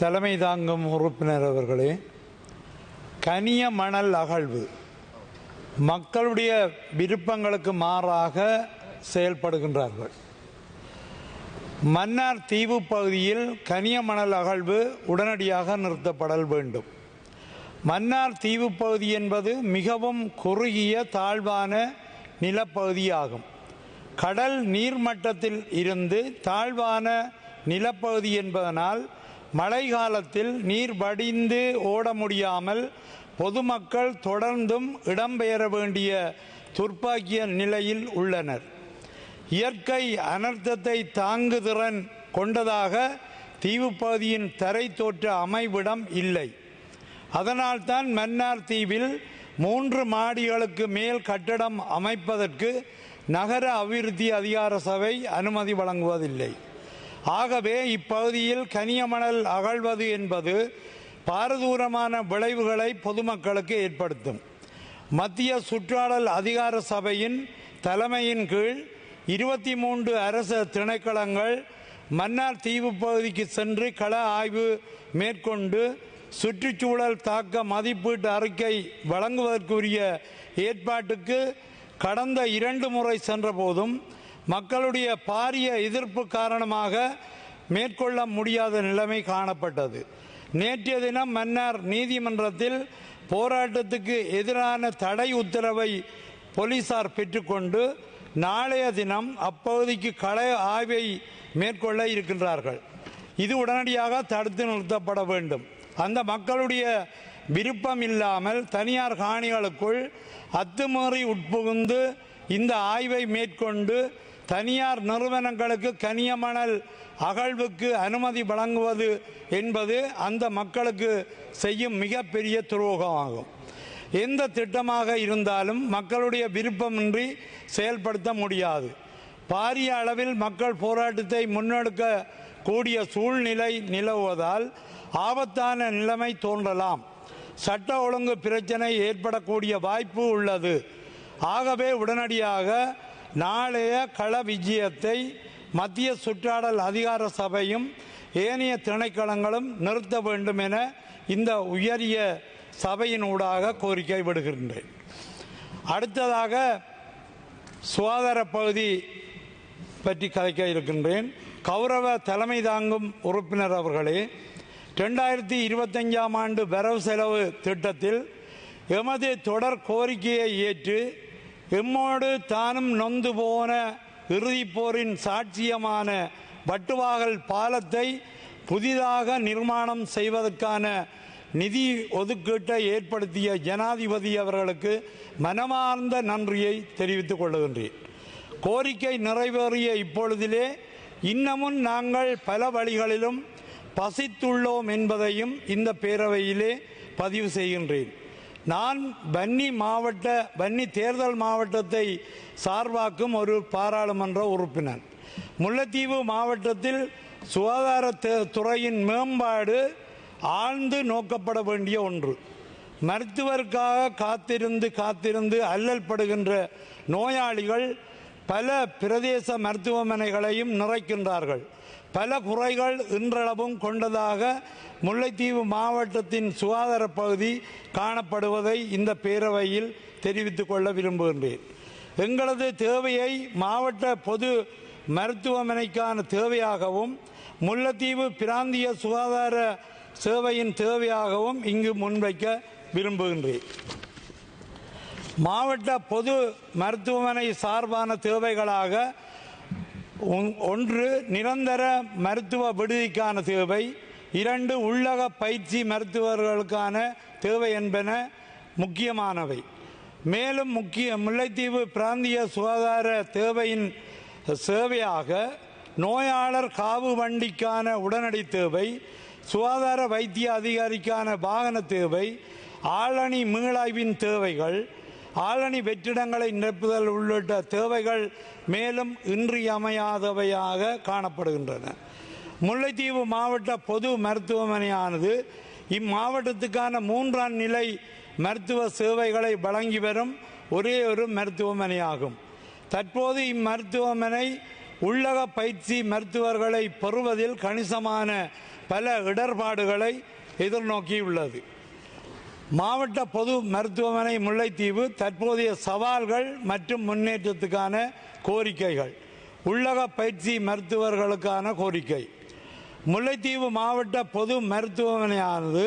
தலைமை தாங்கும் உறுப்பினர் அவர்களே கனிய மணல் அகழ்வு. மக்களுடைய விருப்பங்களுக்கு மாறாக செயல்படுகின்றார்கள். மன்னார் தீவு பகுதியில் கனிய மணல் அகழ்வு உடனடியாக நிறுத்தப்படல் வேண்டும். மன்னார் தீவு பகுதி என்பது மிகவும் குறுகிய தாழ்வான நிலப்பகுதியாகும். கடல் நீர்மட்டத்தில் இருந்து தாழ்வான நிலப்பகுதி என்பதனால் மழை காலத்தில் நீர் வடிந்து ஓட முடியாமல் பொதுமக்கள் தொடர்ந்தும் இடம்பெயர வேண்டிய துர்ப்பாக்கிய நிலையில் உள்ளனர். இயற்கை அனர்த்தத்தை தாங்குதிறன் கொண்டதாக தீவுப்பகுதியின் தரை தோற்ற அமைவிடம் இல்லை. அதனால்தான் மன்னார் தீவில் மூன்று மாடிகளுக்கு மேல் கட்டடம் அமைப்பதற்கு நகர அபிவிருத்தி அதிகார சபை அனுமதி வழங்குவதில்லை. ஆகவே இப்பகுதியில் கனியமணல் அகழ்வது என்பது பாரதூரமான விளைவுகளை பொதுமக்களுக்கு ஏற்படுத்தும். மத்திய சுற்றாடல் அதிகார சபையின் தலைமையின் கீழ் இருபத்தி மூன்று அரசு திணைக்களங்கள் மன்னார் தீவு பகுதிக்கு சென்று கள ஆய்வு மேற்கொண்டு சுற்றுச்சூழல் தாக்க மதிப்பீட்டு அறிக்கை வழங்குவதற்குரிய ஏற்பாட்டுக்கு கடந்த இரண்டு முறை சென்றபோதும் மக்களுடைய பாரிய எதிர்ப்பு காரணமாக மேற்கொள்ள முடியாத நிலைமை காணப்பட்டது. நேற்றைய தினம் மன்னார் நீதிமன்றத்தில் போராட்டத்துக்கு எதிரான தடை உத்தரவை போலீசார் பெற்றுக்கொண்டு நாளைய தினம் அப்பகுதிக்கு களை ஆய்வை மேற்கொள்ள இருக்கின்றார்கள். இது உடனடியாக தடுத்து நிறுத்தப்பட வேண்டும். அந்த மக்களுடைய விருப்பம் இல்லாமல் தனியார் காணிகளுக்குள் அத்துமீறி உட்புகுந்து இந்த ஆய்வை மேற்கொண்டு தனியார் நிறுவனங்களுக்கு கனியமணல் அகழ்வுக்கு அனுமதி வழங்குவது என்பது அந்த மக்களுக்கு செய்யும் மிகப்பெரிய துரோகமாகும். எந்த திட்டமாக இருந்தாலும் மக்களுடைய விருப்பமின்றி செயல்படுத்த முடியாது. பாரிய அளவில் மக்கள் போராட்டத்தை முன்னெடுக்க கூடிய சூழ்நிலை நிலவுவதால் ஆபத்தான நிலைமை தோன்றலாம். சட்ட ஒழுங்கு பிரச்சனை ஏற்படக்கூடிய வாய்ப்பு உள்ளது. ஆகவே உடனடியாக நாளைய கள விஜயத்தை மத்திய சுற்றாடல் அதிகார சபையும் ஏனைய திணைக்களங்களும் நிறுத்த வேண்டும் என இந்த உயரிய சபையின் ஊடாக கோரிக்கை விடுகின்றேன். அடுத்ததாக சுகாதார பகுதி பற்றி கதைக்க இருக்கின்றேன். கௌரவ தலைமை தாங்கும் உறுப்பினர் அவர்களே ரெண்டாயிரத்தி இருபத்தஞ்சாம் ஆண்டு வரவு செலவு திட்டத்தில் எமது தொடர் கோரிக்கையை ஏற்று எம்மோடு தானும் நொந்து போன இறுதிப்போரின் சாட்சியமான வட்டுவாகல் பாலத்தை புதிதாக நிர்மாணம் செய்வதற்கான நிதி ஒதுக்கீட்டை ஏற்படுத்திய ஜனாதிபதி அவர்களுக்கு மனமார்ந்த நன்றியை தெரிவித்துக் கொள்கின்றேன் கோரிக்கை நிறைவேறிய இப்பொழுதிலே இன்னமும் நாங்கள் பல வழிகளிலும் பசித்துள்ளோம் என்பதையும் இந்த பேரவையிலே பதிவு செய்கின்றேன். நான் வன்னி மாவட்ட வன்னி தேர்தல் மாவட்டத்தை சார்பாக்கும் ஒரு பாராளுமன்ற உறுப்பினர். முல்லைத்தீவு மாவட்டத்தில் சுகாதார துறையின் மேம்பாடு ஆழ்ந்து நோக்கப்பட வேண்டிய ஒன்று. மருத்துவருக்காக காத்திருந்து காத்திருந்து அல்லல் படுகின்ற நோயாளிகள் பல பிரதேச மருத்துவமனைகளையும் நிறைக்கின்றார்கள். பல குறைகள் இன்றளவும் கொண்டதாக முல்லைத்தீவு மாவட்டத்தின் சுகாதார பகுதி காணப்படுவதை இந்த பேரவையில் தெரிவித்துக் கொள்ள விரும்புகின்றேன். எங்களது தேவையை மாவட்ட பொது மருத்துவமனைக்கான தேவையாகவும் முல்லைத்தீவு பிராந்திய சுகாதார சேவையின் தேவையாகவும் இங்கு முன்வைக்க விரும்புகின்றேன். மாவட்ட பொது மருத்துவமனை சார்பான தேவைகளாக ஒன்று நிரந்தர மருத்துவ விடுதிக்கான தேவை இரண்டு உள்ளக பயிற்சி மருத்துவர்களுக்கான தேவை என்பன முக்கியமானவை. மேலும் முக்கிய முல்லைத்தீவு பிராந்திய சுகாதார தேவையின் சேவையாக நோயாளர் காவு வண்டிக்கான உடனடி தேவை சுகாதார வைத்திய அதிகாரிக்கான வாகன தேவை ஆளணி மீளாய்வின் தேவைகள் ஆளணி வெற்றிடங்களை நிரப்புதல் உள்ளிட்ட தேவைகள் மேலும் இன்றியமையாதவையாக காணப்படுகின்றன. முல்லைத்தீவு மாவட்ட பொது மருத்துவமனையானது இம்மாவட்டத்துக்கான மூன்றாம் நிலை மருத்துவ சேவைகளை வழங்கி வரும் ஒரே ஒரு மருத்துவமனையாகும். தற்போது இம்மருத்துவமனை உள்ளக பயிற்சி மருத்துவர்களை பெறுவதில் கணிசமான பல இடர்பாடுகளை எதிர்நோக்கியுள்ளது. மாவட்ட பொது மருத்துவமனை முல்லைத்தீவு தற்போதைய சவால்கள் மற்றும் முன்னேற்றத்துக்கான கோரிக்கைகள். உள்ளக பயிற்சி மருத்துவர்களுக்கான கோரிக்கை. முல்லைத்தீவு மாவட்ட பொது மருத்துவமனையானது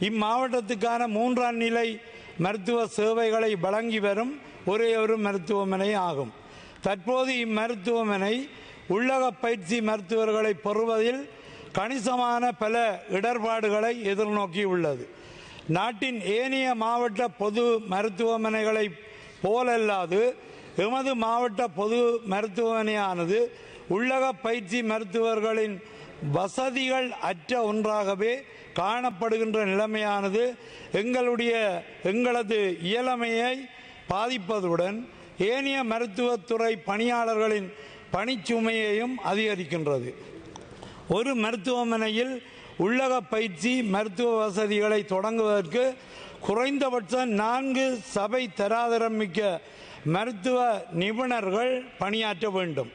இம்மாவட்டத்துக்கான மூன்றாம் நிலை மருத்துவ சேவைகளை வழங்கி வரும் ஒரே ஒரு மருத்துவமனை ஆகும். தற்போது இம்மருத்துவமனை உள்ளக பயிற்சி மருத்துவர்களை பெறுவதில் கணிசமான பல இடர்பாடுகளை எதிர்நோக்கியுள்ளது. நாட்டின் ஏனைய மாவட்ட பொது மருத்துவமனைகளை போலல்லாது எமது மாவட்ட பொது மருத்துவமனையானது உள்ளக பயிற்சி மருத்துவர்களின் வசதிகள் அற்ற ஒன்றாகவே காணப்படுகின்ற நிலைமையானது எங்களுடைய எங்களது இயலமையை பாதிப்பதுடன் ஏனைய மருத்துவத்துறை பணியாளர்களின் பணிச்சுமையையும் அதிகரிக்கின்றது. ஒரு மருத்துவமனையில் உள்ளக பயிற்சி மருத்துவ வசதிகளை தொடங்குவதற்கு குறைந்தபட்சம் நான்கு சபை தராதரம் மிக்க மருத்துவ நிபுணர்கள் பணியாற்ற வேண்டும்.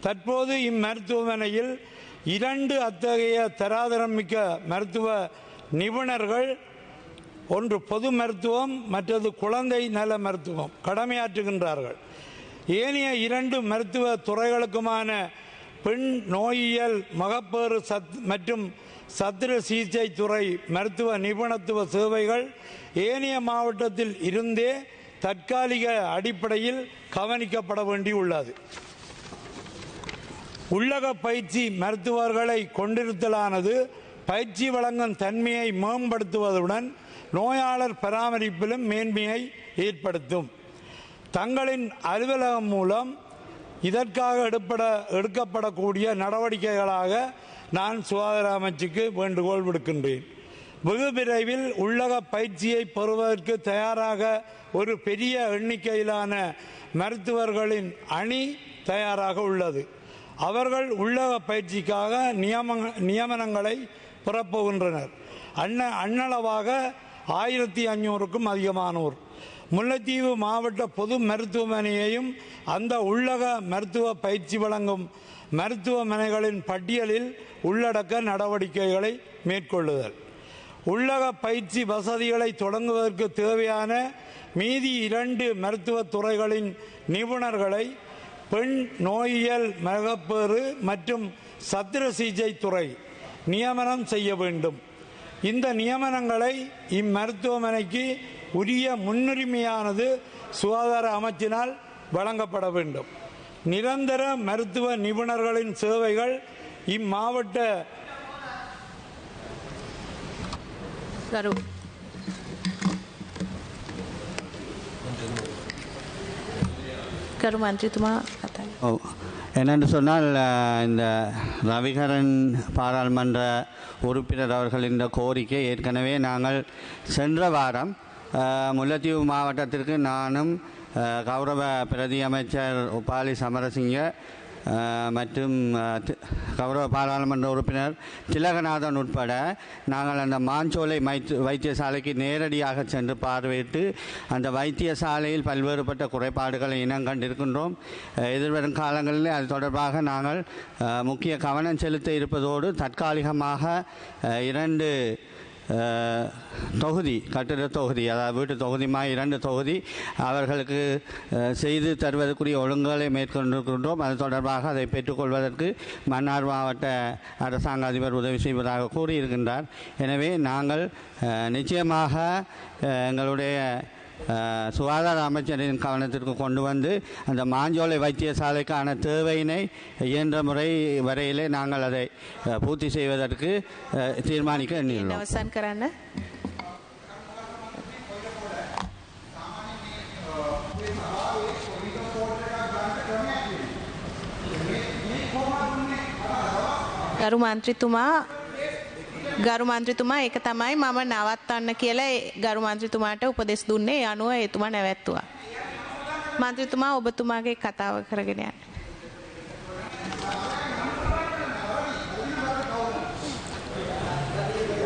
தற்போது இம்மருத்துவமனையில் இரண்டு அத்தகைய தராதரம் மிக்க மருத்துவ நிபுணர்கள் ஒன்று பொது மருத்துவம் மற்றது குழந்தை நல மருத்துவம் கடமையாற்றுகின்றார்கள். ஏனைய இரண்டு மருத்துவ துறைகளுக்குமான பெண் நோயியல் மகப்பேறு சத் மற்றும் சத்திர சிகிச்சை துறை மருத்துவ நிபுணத்துவ சேவைகள் ஏனைய மாவட்டத்தில் இருந்தே தற்காலிக அடிப்படையில் கவனிக்கப்பட வேண்டியுள்ளது உள்ளக பயிற்சி மருத்துவர்களை கொண்டிருத்தலானது பயிற்சி வழங்கும் தன்மையை மேம்படுத்துவதுடன் நோயாளர் பராமரிப்பிலும் மேன்மையை ஏற்படுத்தும். தங்களின் அலுவலகம் மூலம் இதற்காக எடுப்பட எடுக்கப்படக்கூடிய நடவடிக்கைகளாக நான் சுகாதார அமைச்சுக்கு வேண்டுகோள் விடுக்கின்றேன். வெகு விரைவில் உள்ளக பயிற்சியை பெறுவதற்கு தயாராக ஒரு பெரிய எண்ணிக்கையிலான மருத்துவர்களின் அணி தயாராக உள்ளது. அவர்கள் உள்ளக பயிற்சிக்காக நியம நியமனங்களை பெறப்போகின்றனர். அண்ண அண்ணளவாக ஆயிரத்தி ஐநூறுக்கும் அதிகமானோர். முல்லைத்தீவு மாவட்ட பொது மருத்துவமனையையும் அந்த உள்ளக மருத்துவ பயிற்சி வழங்கும் மருத்துவமனைகளின் பட்டியலில் உள்ளடக்க நடவடிக்கைகளை மேற்கொள்ளுதல். உள்ளக பயிற்சி வசதிகளை தொடங்குவதற்கு தேவையான மீதி இரண்டு மருத்துவ துறைகளின் நிபுணர்களை பெண் நோயியல் மகப்பேறு மற்றும் சத்திர சிகிச்சை துறை நியமனம் செய்ய வேண்டும். இந்த நியமனங்களை இம்மருத்துவமனைக்கு உரிய முன்னுரிமையானது சுகாதார அமைச்சினால் வழங்கப்பட வேண்டும். நிரந்தர மருத்துவ நிபுணர்களின் சேவைகள் இம்மாவட்ட என்னென்று சொன்னால் இந்த ரவிகரன் பாராளுமன்ற உறுப்பினர் அவர்கள் இந்த கோரிக்கை ஏற்கனவே நாங்கள் சென்ற வாரம் முல்லைத்தீவு மாவட்டத்திற்கு நானும் கௌரவ பிரதி அமைச்சர் உபாலி சமரசிங்க மற்றும் கௌரவ பாராளுமன்ற உறுப்பினர் திலகநாதன் உட்பட நாங்கள் அந்த மாஞ்சோலை வைத்தியசாலைக்கு நேரடியாக சென்று பார்வையிட்டு அந்த வைத்தியசாலையில் பல்வேறுபட்ட குறைபாடுகளை இனங்கண்டிருக்கின்றோம் எதிர்வரும் காலங்களில் அது தொடர்பாக நாங்கள் முக்கிய கவனம் செலுத்த இருப்பதோடு தற்காலிகமாக இரண்டு தொகுதி கட்டிட தொகுதி அதாவது வீட்டு தொகுதியுமாய் இரண்டு தொகுதி அவர்களுக்கு செய்து தருவதற்குரிய ஒழுங்குகளை மேற்கொண்டிருக்கின்றோம். அது தொடர்பாக அதை பெற்றுக்கொள்வதற்கு மன்னார் மாவட்ட அரசாங்க அதிபர் உதவி செய்வதாக கூறியிருக்கின்றார். எனவே நாங்கள் நிச்சயமாக எங்களுடைய சுகாதார அமைச்சரின் கவனத்திற்கு கொண்டு வந்து அந்த மாஞ்சோலை வைத்தியசாலைக்கான தேவையினை இயன்ற முறை வரையிலே நாங்கள் அதை அஹ், பூர்த்தி செய்வதற்கு அஹ், தீர்மானிக்க எண்ணியுள்ளோம் අවසන් කරන්න. ගරු මන්ත්‍රීතුමා ගරු මන්ත්‍රීතුමා ඒක තමයි මම නවත්තන්න කියලා ඒ ගරු මන්ත්‍රීතුමාට උපදෙස් දුන්නේ ඒ අනුව එතුමා නැවැත්තුවා. මන්ත්‍රීතුමා ඔබතුමාගේ කතාව කරගෙන යන්න.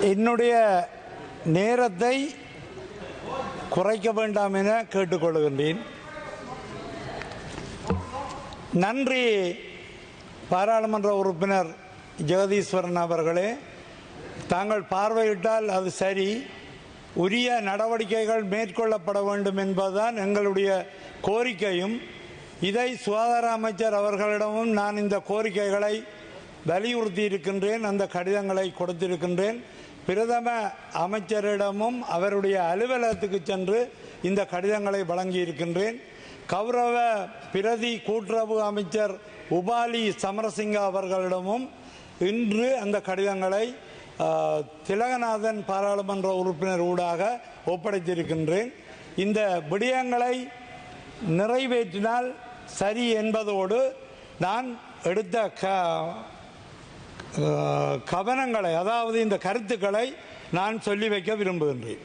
என்னுடைய நேரத்தை குறைக்க வேண்டாம் என கேட்டுக்கொள்கின்றேன் நன்றி பாராளுமன்ற உறுப்பினர் ஜெகதீஸ்வரன் அவர்களே தாங்கள் பார்வையிட்டால் அது சரி. உரிய நடவடிக்கைகள் மேற்கொள்ளப்பட வேண்டும் என்பதுதான் எங்களுடைய கோரிக்கையும். இதை சுகாதார அமைச்சர் அவர்களிடமும் நான் இந்த கோரிக்கைகளை வலியுறுத்தி இருக்கின்றேன் அந்த கடிதங்களை கொடுத்திருக்கின்றேன். பிரதம அமைச்சரிடமும் அவருடைய அலுவலகத்துக்கு சென்று இந்த கடிதங்களை வழங்கி இருக்கின்றேன். கௌரவ பிரதி கூட்டுறவு அமைச்சர் உபாலி சமரசிங்க அவர்களிடமும் இன்று அந்த கடிதங்களை திலகநாதன் பாராளுமன்ற உறுப்பினர் ஊடாக ஒப்படைத்திருக்கின்றேன். இந்த விடயங்களை நிறைவேற்றினால் சரி என்பதோடு நான் எடுத்த க கவனங்களை அதாவது இந்த கருத்துக்களை நான் சொல்லி வைக்க விரும்புகின்றேன்.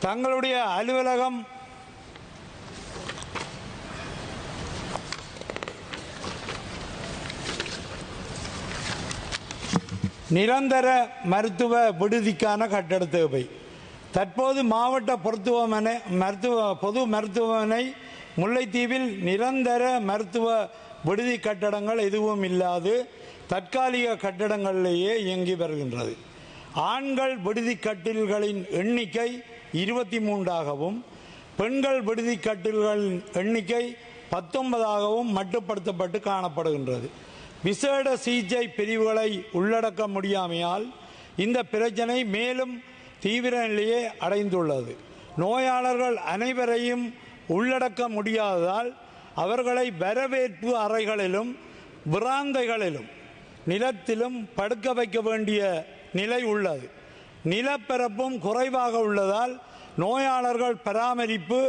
தங்களுடைய அலுவலகம் நிரந்தர மருத்துவ விடுதிக்கான கட்டட தேவை தற்போது மாவட்ட பொருத்துவமனை மருத்துவ பொது மருத்துவமனை முல்லைத்தீவில் நிரந்தர மருத்துவ விடுதி கட்டடங்கள் எதுவும் இல்லாது தற்காலிக கட்டடங்களிலேயே இயங்கி வருகின்றது. ஆண்கள் விடுதி கட்டில்களின் எண்ணிக்கை இருபத்தி மூன்றாகவும் பெண்கள் விடுதி கட்டில்களின் எண்ணிக்கை பத்தொன்பதாகவும் மட்டுப்படுத்தப்பட்டு காணப்படுகின்றது. விசேட சிகிச்சை பிரிவுகளை உள்ளடக்க முடியாமையால் இந்த பிரச்சனை மேலும் தீவிர நிலையை அடைந்துள்ளது. நோயாளர்கள் அனைவரையும் உள்ளடக்க முடியாததால் அவர்களை வரவேற்பு அறைகளிலும் விராந்தைகளிலும் நிலத்திலும் படுக்க வைக்க வேண்டிய நிலை உள்ளது. நிலப்பரப்பும் குறைவாக உள்ளதால் நோயாளர்கள் பராமரிப்பு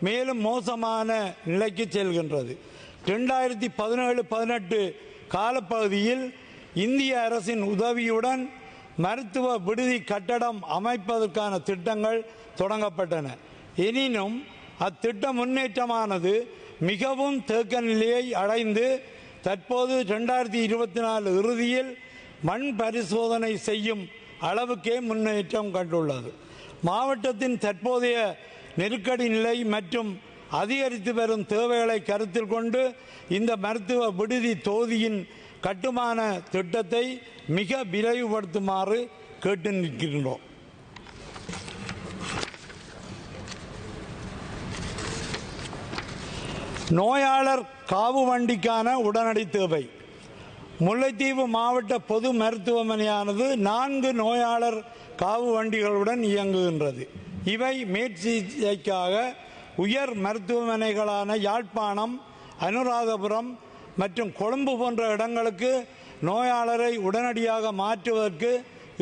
மேலும் மோசமான நிலைக்கு செல்கின்றது. ரெண்டாயிரத்தி பதினேழு பதினெட்டு காலப்பகுதியில் இந்திய அரசின் உதவியுடன் மருத்துவ விடுதி கட்டடம் அமைப்பதற்கான திட்டங்கள் தொடங்கப்பட்டன. எனினும் அத்திட்ட முன்னேற்றமானது மிகவும் தேக்க நிலையை அடைந்து தற்போது ரெண்டாயிரத்தி இருபத்தி நாலு இறுதியில் மண் பரிசோதனை செய்யும் அளவுக்கே முன்னேற்றம் கண்டுள்ளது. மாவட்டத்தின் தற்போதைய நெருக்கடி நிலை மற்றும் அதிகரித்து வரும் தேவைகளை கருத்தில் கொண்டு இந்த மருத்துவ விடுதி தொகுதியின் கட்டுமான திட்டத்தை மிக விரைவுபடுத்துமாறு கேட்டு நிற்கின்றோம். நோயாளர் காவு வண்டிக்கான உடனடி தேவை. முல்லைத்தீவு மாவட்ட பொது மருத்துவமனையானது நான்கு நோயாளர் காவு வண்டிகளுடன் இயங்குகின்றது. இவை மேற்சிகிச்சைக்காக உயர் மருத்துவமனைகளான யாழ்ப்பாணம் அனுராதபுரம் மற்றும் கொழும்பு போன்ற இடங்களுக்கு நோயாளரை உடனடியாக மாற்றுவதற்கு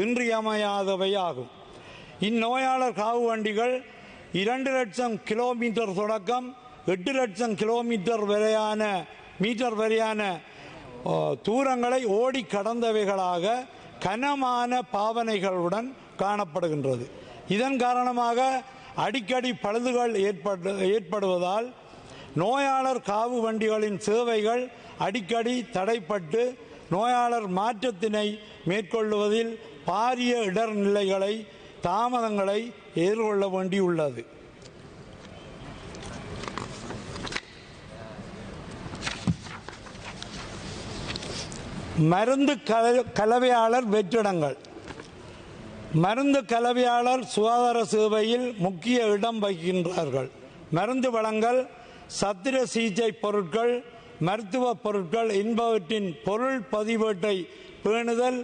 இன்றியமையாதவை ஆகும் இந்நோயாளர் காவு வண்டிகள் இரண்டு லட்சம் கிலோமீட்டர் தொடக்கம் எட்டு லட்சம் கிலோமீட்டர் வரையான மீட்டர் வரையான தூரங்களை ஓடி கடந்தவைகளாக கனமான பாவனைகளுடன் காணப்படுகின்றது. இதன் காரணமாக அடிக்கடி பழுதுகள் ஏற்படு ஏற்படுவதால் நோயாளர் காவு வண்டிகளின் சேவைகள் அடிக்கடி தடைப்பட்டு நோயாளர் மாற்றத்தினை மேற்கொள்வதில் பாரிய இடர்நிலைகளை தாமதங்களை எதிர்கொள்ள வேண்டியுள்ளது. மருந்து கல- கலவையாளர் வெற்றிடங்கள். மருந்து கலவையாளர் சுகாதார சேவையில் முக்கிய இடம் வகிக்கின்றார்கள். மருந்து வழங்கல் சத்திர சிகிச்சை பொருட்கள் மருத்துவ பொருட்கள் என்பவற்றின் பொருள் பதிவேட்டை பேணுதல்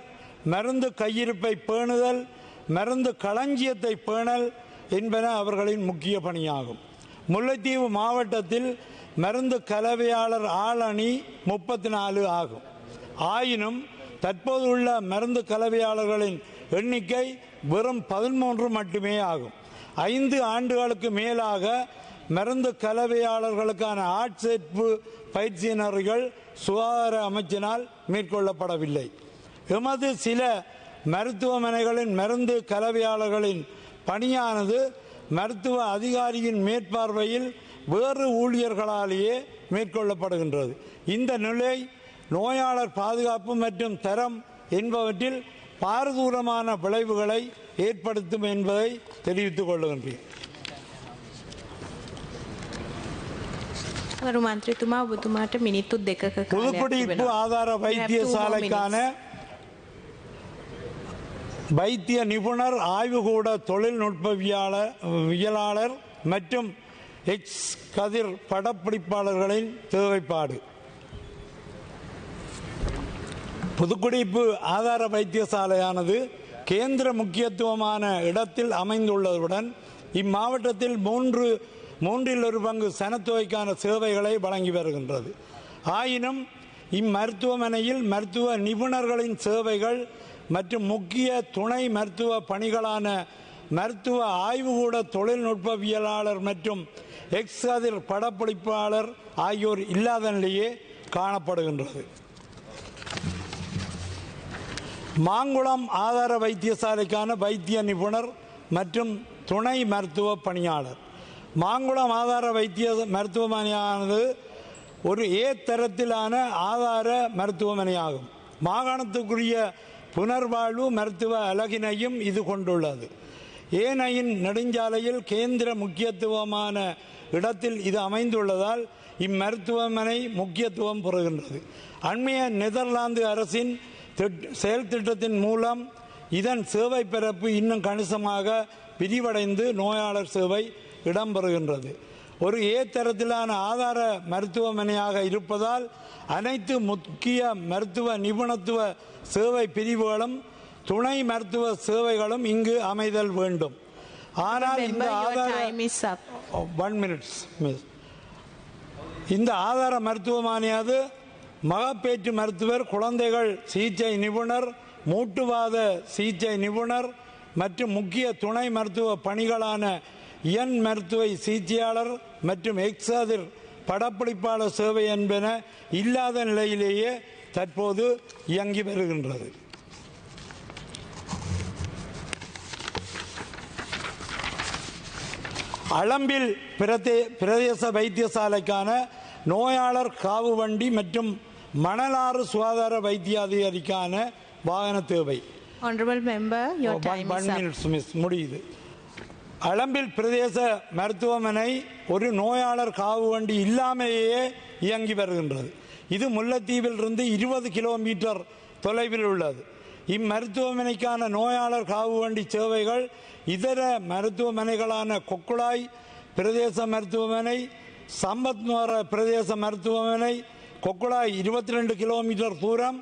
மருந்து கையிருப்பை பேணுதல் மருந்து களஞ்சியத்தை பேணல் என்பன அவர்களின் முக்கிய பணியாகும். முல்லைத்தீவு மாவட்டத்தில் மருந்து கலவையாளர் ஆளணி முப்பத்தி நாலு ஆகும். ஆயினும் தற்போது உள்ள மருந்து கலவையாளர்களின் எண்ணிக்கை வெறும் பதிமூன்று மட்டுமே ஆகும். ஐந்து ஆண்டுகளுக்கு மேலாக மருந்து கலவையாளர்களுக்கான ஆட்சேர்ப்பு பயிற்சியினர்கள் சுகாதார அமைச்சினால் மேற்கொள்ளப்படவில்லை. எமது சில மருத்துவமனைகளின் மருந்து கலவையாளர்களின் பணியானது மருத்துவ அதிகாரியின் மேற்பார்வையில் வேறு ஊழியர்களாலேயே மேற்கொள்ளப்படுகின்றது. இந்த நிலை நோயாளர் பாதுகாப்பு மற்றும் தரம் என்பவற்றில் பாரதூரமான விளைவுகளை ஏற்படுத்தும் என்பதை தெரிவித்துக் கொள்ளுகின்றேன். புதுப்பிடிப்பு ஆதார வைத்தியசாலைக்கான வைத்திய நிபுணர் ஆய்வுகூட தொழில்நுட்பவியலாளர் மற்றும் எக்ஸ் கதிர் படப்பிடிப்பாளர்களின் தேவைப்பாடு. புதுக்குடிப்பு ஆதார வைத்தியசாலையானது கேந்திர முக்கியத்துவமான இடத்தில் அமைந்துள்ளதுடன் இம்மாவட்டத்தில் மூன்று மூன்றில் ஒரு பங்கு சனத்தொகைக்கான சேவைகளை வழங்கி வருகின்றது. ஆயினும் இம்மருத்துவமனையில் மருத்துவ நிபுணர்களின் சேவைகள் மற்றும் முக்கிய துணை மருத்துவ பணிகளான மருத்துவ ஆய்வுகூட தொழில்நுட்பவியலாளர் மற்றும் எக்ஸ் அதிர் படப்பிடிப்பாளர் ஆகியோர் இல்லாத நிலையே காணப்படுகின்றது. மாங்குளம் ஆதார வைத்தியசாலைக்கான வைத்திய நிபுணர் மற்றும் துணை மருத்துவ பணியாளர். மாங்குளம் ஆதார வைத்திய மருத்துவமனையானது ஒரு ஏ தரத்திலான ஆதார மருத்துவமனையாகும். மாகாணத்துக்குரிய புனர்வாழ்வு மருத்துவ அலகினையும் இது கொண்டுள்ளது. ஏனையின் நெடுஞ்சாலையில் கேந்திர முக்கியத்துவமான இடத்தில் இது அமைந்துள்ளதால் இம்மருத்துவமனை முக்கியத்துவம் பெறுகின்றது. அண்மைய நெதர்லாந்து அரசின் செயல் திட்டத்தின் மூலம் இதன் சேவை பிறப்பு இன்னும் கணிசமாக விரிவடைந்து நோயாளர் சேவை இடம்பெறுகின்றது. ஒரு ஏ தரத்திலான ஆதார மருத்துவமனையாக இருப்பதால் அனைத்து முக்கிய மருத்துவ நிபுணத்துவ சேவை பிரிவுகளும் துணை மருத்துவ சேவைகளும் இங்கு அமைதல் வேண்டும். ஆனால் இந்த ஆதார. ஒன் மினிட்ஸ் மிஸ் இந்த ஆதார மருத்துவமனையாவது மகப்பேற்று மருத்துவர் குழந்தைகள் சிகிச்சை நிபுணர் மூட்டுவாத சிகிச்சை நிபுணர் மற்றும் முக்கிய துணை மருத்துவ பணிகளான என் மருத்துவ சிகிச்சையாளர் மற்றும் எக்ஸாதிர் படப்பிடிப்பாளர் சேவை என்பன இல்லாத நிலையிலேயே தற்போது இயங்கி வருகின்றது. அளம்பில் பிரதே பிரதேச வைத்தியசாலைக்கான நோயாளர் காவு வண்டி மற்றும் மணலாறு சுகாதார வைத்திய அதிகாரிக்கான வாகன தேவை. மிஸ் முடியுது. அளம்பில் பிரதேச மருத்துவமனை ஒரு நோயாளர் காவு வண்டி இல்லாமலேயே இயங்கி வருகின்றது. இது முல்லைத்தீவில் இருந்து இருபது கிலோமீட்டர் தொலைவில் உள்ளது. இம்மருத்துவமனைக்கான நோயாளர் காவு வண்டி சேவைகள் இதர மருத்துவமனைகளான கொக்குளாய் பிரதேச மருத்துவமனை சம்பத்நோர பிரதேச மருத்துவமனை கொக்குடா இருபத்தி ரெண்டு கிலோமீட்டர் தூரம்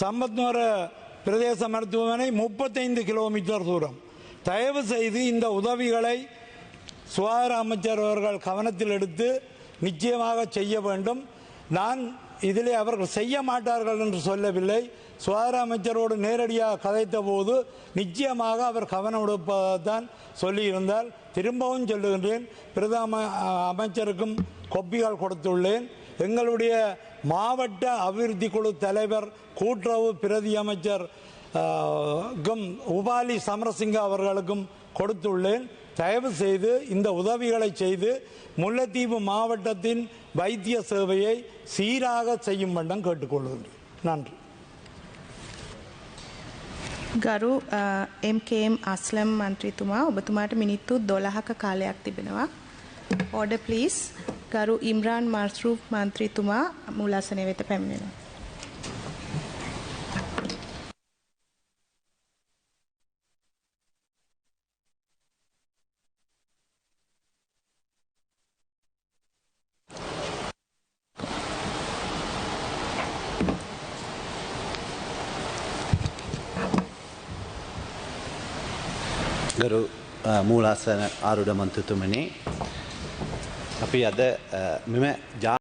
சம்பத்நோர பிரதேச மருத்துவமனை முப்பத்தைந்து கிலோமீட்டர் தூரம். தயவு செய்து இந்த உதவிகளை சுகாதார அமைச்சர் அவர்கள் கவனத்தில் எடுத்து நிச்சயமாக செய்ய வேண்டும். நான் இதிலே அவர்கள் செய்ய மாட்டார்கள் என்று சொல்லவில்லை. சுகாதார அமைச்சரோடு நேரடியாக கதைத்த போது நிச்சயமாக அவர் கவனம் எடுப்பதான் சொல்லியிருந்தால் திரும்பவும் சொல்லுகின்றேன் பிரதம அமைச்சருக்கும் கொப்பிகள் கொடுத்துள்ளேன். எங்களுடைய மாவட்ட அபிவிருத்தி குழு தலைவர் கூட்டுறவு பிரதி அமைச்சர் உபாலி சமரசிங்க அவர்களுக்கும் கொடுத்துள்ளேன். தயவு செய்து இந்த உதவிகளை செய்து முல்லைத்தீவு மாவட்டத்தின் வைத்திய சேவையை சீராக செய்யும் வண்ணம் கேட்டுக்கொள்கின்றேன் நன்றி ගරු එම්කම් අස්ලම් මන්ත්‍රීතුමා ඔබතුමාට මිනිත්තු දොළහක කාලයක් තිබෙනවා. ඕඩ පලිස් ගරු ඉම්රාන් මර්ස්රූප් මන්ත්‍රීතුමා මුලාසනය වෙත පැමිණෙනවා. මූලාසන ආරුඩ මන්තතුමනේ අපි අද අ, මෙම ජා